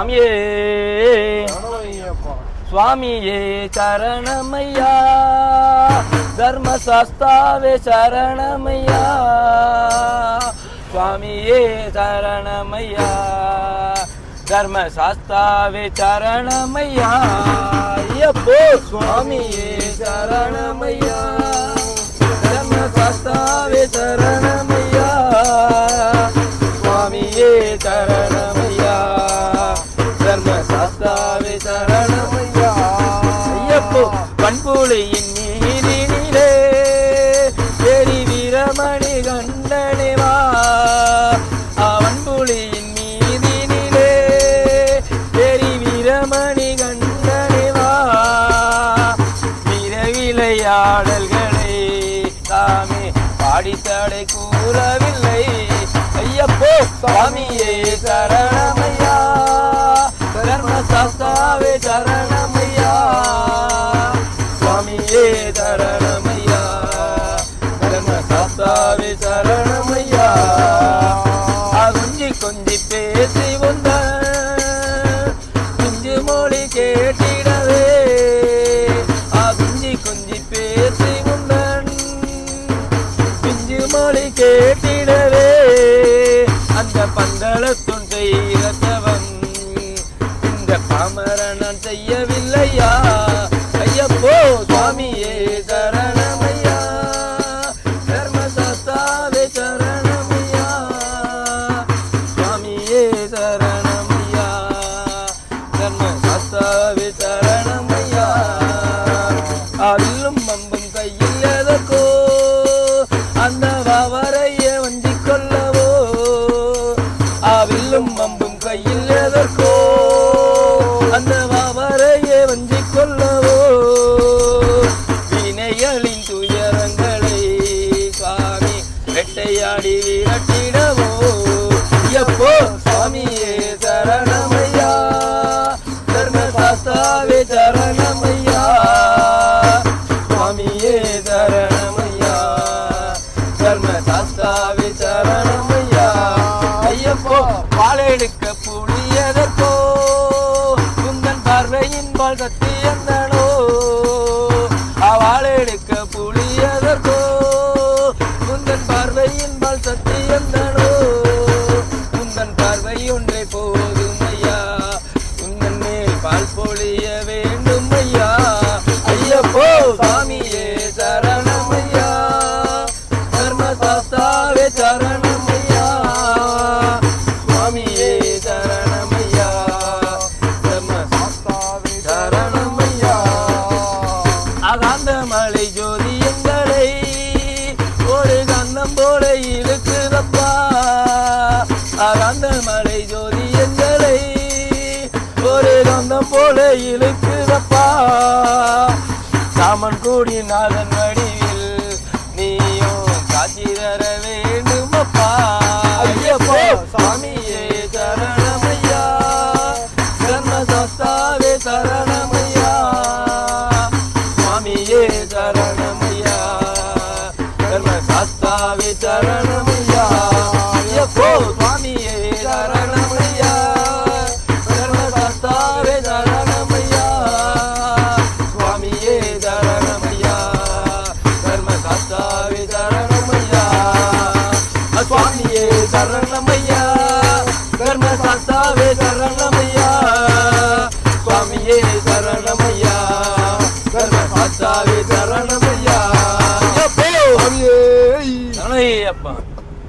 சுவாமியே. சுவாமியே சரணமையா. தர்மசாஸ்தாவே சரணமையா. சுவாமியே சரணமையா. தர்மசாஸ்தாவே சரணமையா. ஐயப்போ சுவாமியே சரணமையா. தர்மசாஸ்தாவே சரணமையா ஐயப்போ பண்புளியின் நீரினிலே செரி வீரமணி கண்டனிவா அவன்புளியின் மீதினிலே பெரி வீரமணி கண்டனிவா வீர விளையாடல்களை தாமே பாடித்தடை கூறவில்லை ஐயப்போ சுவாமியே தர்மசாஸ்தாவே சரணமையா? சுவாமியே சரணமையா? தர்மசாஸ்தாவே சரணமையா? கொஞ்சி கொஞ்சி பேசி வந்த குஞ்சு மொழி கேட்டிடவே. குஞ்சி கொஞ்சி பேசி உந்தன் பிஞ்சு மொழி கேட்டிடவே. அந்த பந்தளத்துண்டு அல்லும் அம்பும் கையில் எதற்கோ அந்த வவரையே வஞ்சிக் கொள்ளவோ? அவில்லும் அம்பும் கையில் எதற்கோ அந்த வவரையே வஞ்சிக் கொள்ளவோ? வினைகளின் துயரங்களை சுவாமி வெட்டையாடி விரட்டிடவோ? எப்போ சுவாமியே சரணமையா எடுக்க புளியதற்கோ குந்தன் பார்வையின் பால் சத்தியந்தனோ அவள் எடுக்க புளியதற்கோ குந்தன் பார்வையின் பால் சத்தியந்தனோ குந்தன் பார்வை ஒன்றை போதும் ஐயா உந்தன் மேல் பால் பொழிய வேண்டும். போல இழுக்குதப்பா. சாமன் கூடி நாதன் வடிவில் நீயும் காட்சி தர வேண்டுமப்பா. ஐயப்பா சாமியே சரணமையா. தர்மசாஸ்தாவே சரணமையா. சுவாமியே சரணமையா. கர்மசாஸ்தாவே சரணமையா. சரணமையா தர்மசாஸ்தாவே சரணமையா